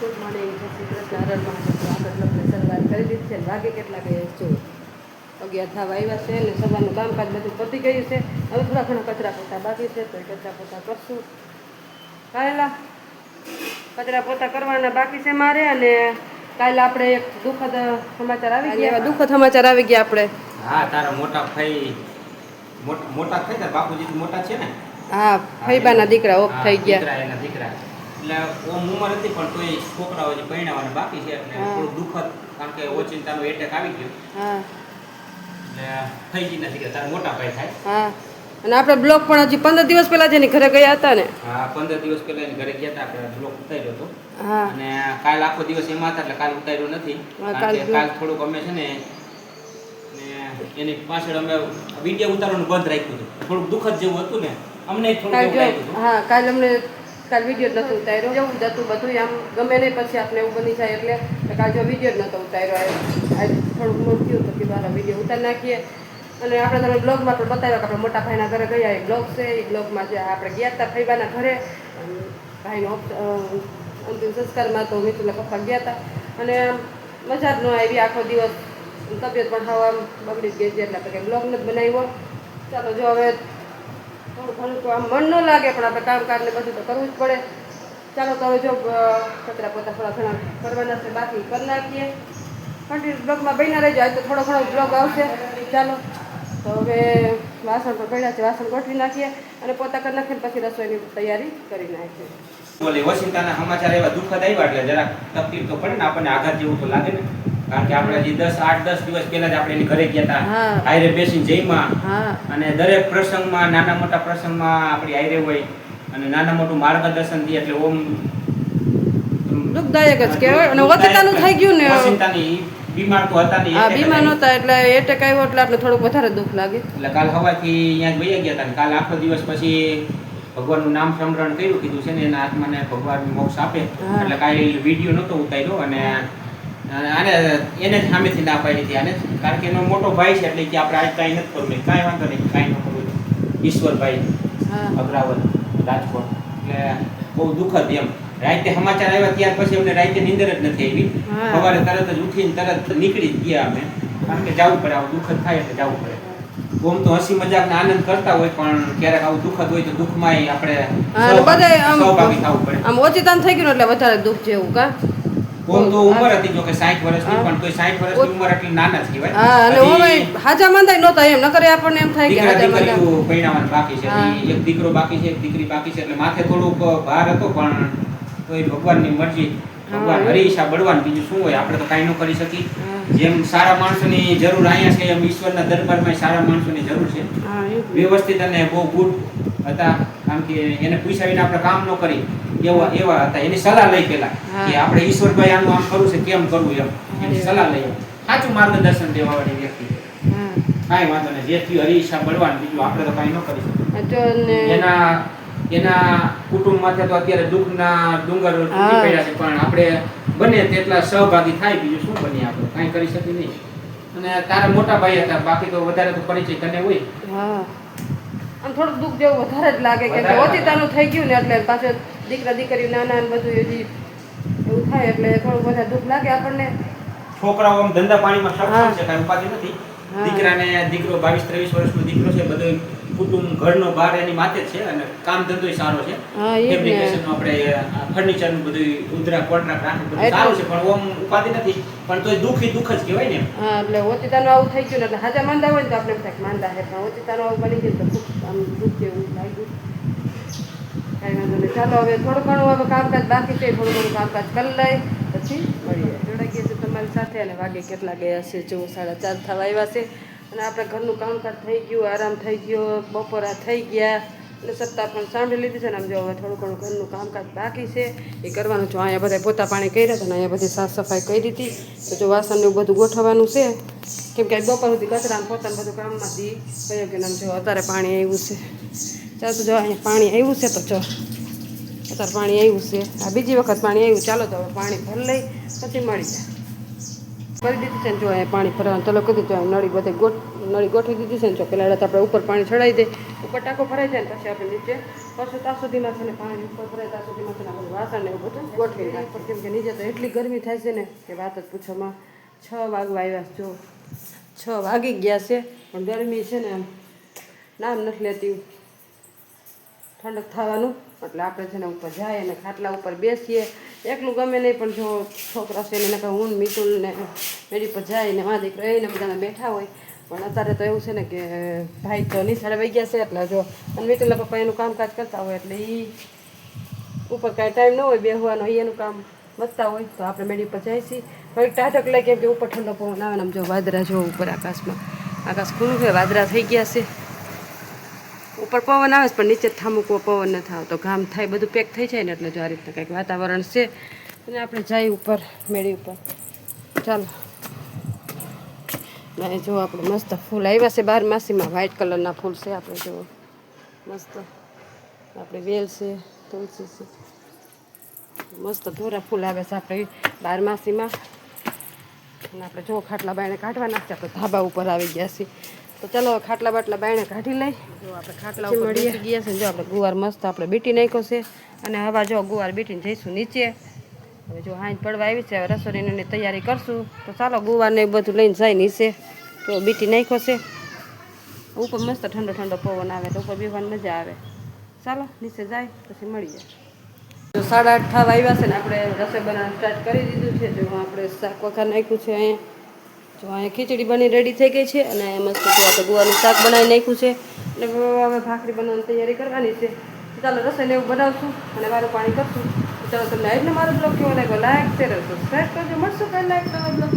Good morning જય શ્રી કૃષ્ણ હરણ મહાદેવ શરૂઆત કરી દીધી છે. ને વાગે કેટલા ગયા છે અગિયાર થવા આવ્યા છે ને સવારનું કામકાજ બધું પતી ગયું છે. હવે થોડા ઘણા કચરા પોતા બાકી છે તો એ કચરા પોતા કરશું. કાયલા કચરા પોતા કરવાના બાકી છે મારે અને કાલે આપણે એક દુઃખદ સમાચાર આવી ગયા. દુઃખદ સમાચાર આવી ગયા આપણે. હા તારા મોટા ભાઈ મોટા થઈ તારા બાપુજી મોટા છે ને? હા ફૈબાના દીકરા ઓફ થઈ ગયા. દીકરા એના દીકરા. એટલે ઓમ ઉંમર હતી પણ તોય છોકરાઓ જે પરણાવવાના બાકી છે એટલે થોડું દુઃખદ કારણ કે ઓચિંતાનો એટેક આવી ગયો. એટલે થઈ ગઈ દીકરા તારા મોટા ભાઈ થાય. અને આપણે બ્લોક પણ હજી પંદર દિવસ પહેલા જેની ઘરે ગયા હતા ને. હા પંદર દિવસ પહેલા એની ઘરે ગયા હતા આપણે બ્લોક ઉતાર્યો હતો. અને કાલ આખો દિવસ એમાં હતા એટલે કાલ ઉતાર્યો નથી. કારણ કાલ કે કાલ થોડુંક અમે છે ને એની પાછળ અમે વીડિયો ઉતારવાનું બંધ રાખ્યું હતું. થોડુંક દુઃખદ જેવું હતું ને અમને હતું. હા કાલ અમને કાલ વીડિયો જ નતો ઉતાર્યો. જવું જ હતું બધું આમ ગમે નહીં પછી આપણે એવું બની જાય એટલે કાલ જો વીડિયો જ નહોતો ઉતાર્યો. આજ થોડુંક મોડ થયું તો મારા હાલો વીડિયો ઉતારી નાખીએ. અને આપણે તમે બ્લોગમાં પણ બતાવ્યો કે આપણે મોટા ભાઈના ઘરે ગયા એ બ્લોગ છે. એ બ્લોગમાં જે આપણે ગયા હતા ફૈબાના ઘરે. ભાઈનો અંતિમ સંસ્કારમાં તો મિતુના પપ્પા ગયા હતા અને મજા જ ન આવી આખો દિવસ. તબિયત પણ હાવ બગડી ગઈ છે એટલે આપણે કંઈ બ્લોગ નથી બનાવ્યો. ચાલો જો હવે આમ મન ન લાગે, પણ આપણે કામકાજ ને બધું તો કરવું જ પડે. ચાલો તો હવે જો કચરા પોતા થોડા ઘણા કરવાના છે, બાકી કરી નાખીએ. કન્ટિન્યુ બ્લોગમાં બન્યા રહેજો જાય તો થોડો ઘણો બ્લોગ આવશે. ચાલો, તો હવે વાસણ પણ પડ્યા છે, વાસણ ગોઠવી નાખીએ અને પોતા કરી નાખીને પછી રસોઈની તૈયારી કરી નાખીએ. બોલે સમાચાર એવા દુઃખદ આવ્યા, એટલે જરા તકલીફ તો પડે ને આપણને આઘાત જેવું તો લાગે ને. કારણ કે આપણે હજી દસ આઠ દસ દિવસ પહેલા જ આપણે એની ઘરે ગયા હતા. હા. બેસીને જઈમાં અને દરેક પ્રસંગમાં નાના મોટા પ્રસંગમાં આપણી હાયરે હોય. અને નાના મોટું માર્ગદર્શનથી એટલે ઓમ દુઃખદાયક જ કહેવાય. અને વચતાનું થઈ ગયું ને બીમાર તો હતા નહીં હા બીમાર નહોતા એટલે એટેક આવ્યો એટલે આપણે થોડુંક વધારે દુઃખ લાગે. એટલે કાલ હવાથી અહીંયા જ વયા ગયા હતા કાલ આખો દિવસ પછી ભગવાનનું નામ સમરણ કર્યું. કીધું છે ને એના આત્માને ભગવાન મોક્ષ આપે. એટલે કાંઈ વીડિયો નહોતો ઉતાર્યો અને આને એને જ સામેથી ના પાડી હતી આને કારણ કે એનો મોટો ભાઈ છે એટલે કે આપણે આજ કાંઈ નથી કરવું કાંઈ વાંધો નહીં કાંઈ ન કરવું ઈશ્વરભાઈ અગ્રાવલ રાજકોટ. એટલે બહુ દુઃખદ એમ. રાતે સમાચાર આવ્યા ત્યાર પછી અમને રાતે નીંદર જ નથી આવી. સવારે તરત જ ઉઠીને તરત નીકળી જ ગયા અમે. કારણ કે જવું પડે આવું દુઃખદ થાય એટલે જવું પડે. ઓમ તો હસી મજાક ને આનંદ કરતા હોય પણ ક્યારેક આવું દુઃખદ હોય તો દુઃખમાં આપણે પડે. આમ ઓચિતાન થઈ ગયું એટલે વધારે દુઃખ જેવું કા? ઓમ તો ઉંમર હતી જો કે 60 વર્ષની પણ તોય 60 વર્ષની ઉંમર એટલી નાના જ કહેવાય. હા અને ઓમે હાજા માંદાય નહોતા એમ નકર આપણને એમ થાય કે હાજા માંદા. દીકરીઓ બાકી છે. એક દીકરો બાકી છે એક દીકરી બાકી છે એટલે માથે થોડુંક ભાર હતો પણ તોય ભગવાનની મરજી ભગવાન હા. હરીશા બળવાન. બીજું શું હોય? આપણે તો કાંઈ ન કરી શકીએ. જેમ સારા માણસોની જરૂર અહીંયા છે એમ ઈશ્વરના દરબારમાં સારા માણસોની જરૂર છે. વ્યવસ્થિત અને બહુ ગુડ હતા. કારણ કે એને પૂછ્યા વિના આપણે કામ ન કરી. એવા એવા હતા. એની સલાહ લઈ પેલા. કે આપણે ઈશ્વરભાઈ આનું આમ કરવું છે કેમ કરવું એમ. એની સલાહ લઈએ સાચું માર્ગદર્શન દેવાવાળી વ્યક્તિ. હા. કાંઈ વાંધો નહીં. જે થયું હરીશા બળવાન બીજું આપણે તો કાંઈ ન કરી શકીએ. એના એના કુટુંબ માટે તો અત્યારે દુઃખના ડુંગર તૂટી પડ્યા છે પણ આપણે બને તેટલા સહભાગી થાય બીજું શું બને આપણે? કાંઈ કરી શકીએ નહીં. અને તારા મોટા ભાઈ હતા બાકી તો વધારે તો પરિચય તને હોય. હા. આમ થોડુંક દુઃખ જેવું વધારે જ લાગે કે ઓચિતાનું થઈ ગયું ને એટલે પાછળ દીકરા દીકરી નાના ને બધું હજી એવું થાય એટલે થોડુંક વધારે દુઃખ લાગે આપણને છોકરાઓ આમ ધંધા પાણીમાં. સક્ષમ છે કાંઈ ઉપાધિ નથી. દીકરાને દીકરો બાવીસ ત્રેવીસ વર્ષનો દીકરો છે બધો કુટુંબ ઘરનો બહાર એની માથે છે અને કામ ધંધો સારો છે. એપ્લિકેશન આપણે ફર્નિચર ને બધું ઉધરા કોન્ટ્રાક્ટ રાખે બધું સારું છે પણ ઓમ ઉપાધિ નથી. પણ તોય દુઃખી દુઃખ જ કહેવાય ને હા એટલે ઓચિતાનું આવું થઈ ગયું એટલે હાજા માંદા હોય ને તો આપણે એમ થાય માંદા છે પણ ઓચિતાનું આવું બની ગયું તો ખૂબ આમ દુઃખ જેવું લાગ્યું. કાંઈ વાંધો નહીં. ચાલો હવે થોડું ઘણું હવે કામકાજ બાકી છે થોડું ઘણું કામકાજ કરી લઈ પછી મળીએ જોડાઈ ગયા છે તમારી સાથે અને વાગે કેટલા ગયા છે જો સાડા ચાર થવા આવ્યા છે. અને આપણે ઘરનું કામકાજ થઈ ગયું, આરામ થઈ ગયો, બપોરા થઈ ગયા. અને સત્તા પણ સાંભળી લીધી છે ને આમ જો હવે થોડું ઘણું ઘરનું કામકાજ બાકી છે. એ કરવાનું જો અહીંયા બધા પોતા પાણી કર્યા હતા ને અહીંયા બધી સાફ સફાઈ કરી હતી તો જો વાસણને બધું ગોઠવવાનું છે. કેમ કે બપોર સુધી કચરા પોતાને બધું કામમાંથી કહ્યું કે આમ જો અત્યારે પાણી આવ્યું છે. ચાલ તો જો અહીંયા પાણી આવ્યું છે તો જો. અત્યારે પાણી આવ્યું છે. આ બીજી વખત પાણી આવ્યું. ચાલો તો હવે પાણી ભરી લઈ પછી મળી જાય. કરી દીધી છે ને જો પાણી ભરાવાનું. ચાલો કીધું દીધું નળી બધે ગોઠ, નળી ગોઠવી દીધી છે ને જો પેલા આપણે ઉપર પાણી ચડાવી દે. ઉપર ટાંકો ભરાઈ જાય ને પછી આપણે નીચે પછી ત્યાં સુધીમાં છે ને પાણી ઉપર ભરાય, ત્યાં સુધીમાં છે ને આપણે વાસણ ને બધું ગોઠવી નાખીએ. કેમ કે નીચે તો એટલી ગરમી થાય છે ને કે વાત જ પૂછવામાં છ વાગવા આવ્યા જો છ વાગી ગયા છે, પણ ગરમી છે ને આમ નામ નથી લેતી. ઠંડક થવાનું. એટલે આપણે છે ને ઉપર જાય અને ખાટલા ઉપર બેસીએ. એકલું ગમે નહીં, પણ જો છોકરા છે એને કહું હું મિતુલ ને મેળી પર જાય ને મારા દીકરો એને બધાને બેઠા હોય. પણ અત્યારે તો એવું છે ને કે ભાઈ તો નિશાળે વહી ગયા છે, એટલે જો અને મિતુલના પપ્પા એનું કામકાજ કરતા હોય, એટલે એ ઉપર કાંઈ ટાઈમ ન હોય બેહવાનો એ એનું કામ વધતા હોય, તો આપણે મેળી પર જાય છીએ. થોડીક ટાઢક લઈ કેમ કે ઉપર ઠંડો પવન આવે ને આમ જો વાદરા જો ઉપર આકાશમાં. આકાશ ખુલ્લું છે વાદરા થઈ ગયા છે. ઉપર પવન આવે છે, પણ નીચે થામુકવો પવન નથી આવતો. ઘામ થાય, બધું પેક થઈ જાય ને એટલે જો આ રીતના કંઈક વાતાવરણ છે. અને આપણે જઈએ ઉપર, મેળી ઉપર. ચાલો. અને જો આપણે મસ્ત ફૂલ આવ્યા છે, બાર માસીમાં વ્હાઇટ કલરના ફૂલ છે આપણે જો. મસ્ત. આપણે વેલ છે, તુલસી છે. મસ્ત ધોરા ફૂલ આવે છે આપણે બાર માસીમાં. અને આપણે જો ખાટલા બાયણે કાઢવાના છે આપણે ધાબા ઉપર આવી ગયા છીએ. તો ચાલો ખાટલા બાટલા બાયણે કાઢી લઈ. જો આપણે ખાટલા ઉપર બેસી ગયા છે જો આપણે ગુવાર મસ્ત આપણે બીટી નાખ્યો છે અને હવા જો ગુવાર બેટીને જઈશું નીચે. હવે જો હાંજ પડવા આવી છે હવે રસોઈની તૈયારી કરશું. તો ચાલો ગુવારને એ બધું લઈને જાય નીચે. તો બીટી નાખ્યો છે. ઉપર મસ્ત ઠંડો ઠંડો પવન આવે તો ઉપર બેવાની મજા આવે. ચાલો નીચે જાય પછી મળી જાય જો સાડા આઠ થવા આવ્યા છે ને આપણે રસોઈ બનાવવાનું સ્ટાર્ટ કરી દીધું છે. જો આપણે શાક વખા નાખ્યું છે અહીંયા. જો અહીંયા ખીચડી બની રેડી થઈ ગઈ છે અને મસ્ત આપણે ગુવાનું શાક બનાવી નાખ્યું છે. એટલે હવે ભાખરી બનાવવાની તૈયારી કરવાની છે. ચાલો રસોઈને એવું બનાવશું અને મારું પાણી કરશું. ચાલો તમને એટલે મારો બ્લોગ કેવો લાગ્યો? લાઈક શેર સબસ્ક્રાઈબ કરજો. મળશું કાલે લાઈક તમારો બ્લોગ